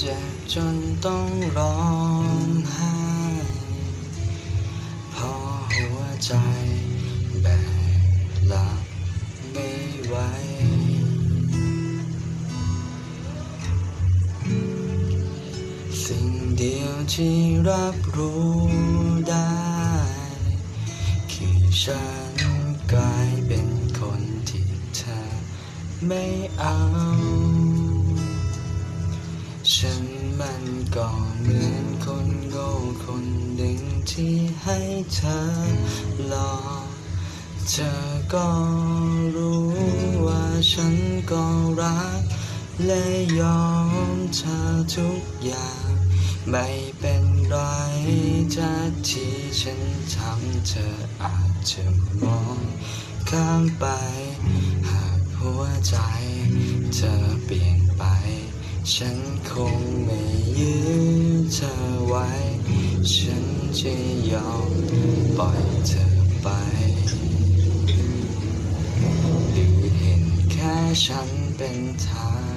เจ็บจนต้องร้องไห้เพราะหัวใจแบกรับไม่ไหวสิ่งเดียวที่รับรู้ได้ คือฉันกลายเป็นคนที่เธอไม่เอา ฉันมันก็เหมือนคนโง่คนหนึ่งที่ให้เธอหลอกเธอก็รู้ว่าฉันก็รัก และยอมเธอทุกอย่าง ไม่เป็นไรจากที่ฉันทำเธออาจจะมองข้ามไป หากหัวใจเธอเปลี่ยน ฉันคงไม่ยื้อเธอไว้ ฉันจะยอมปล่อยเธอไปหรือเห็นแค่ฉันเป็นทาง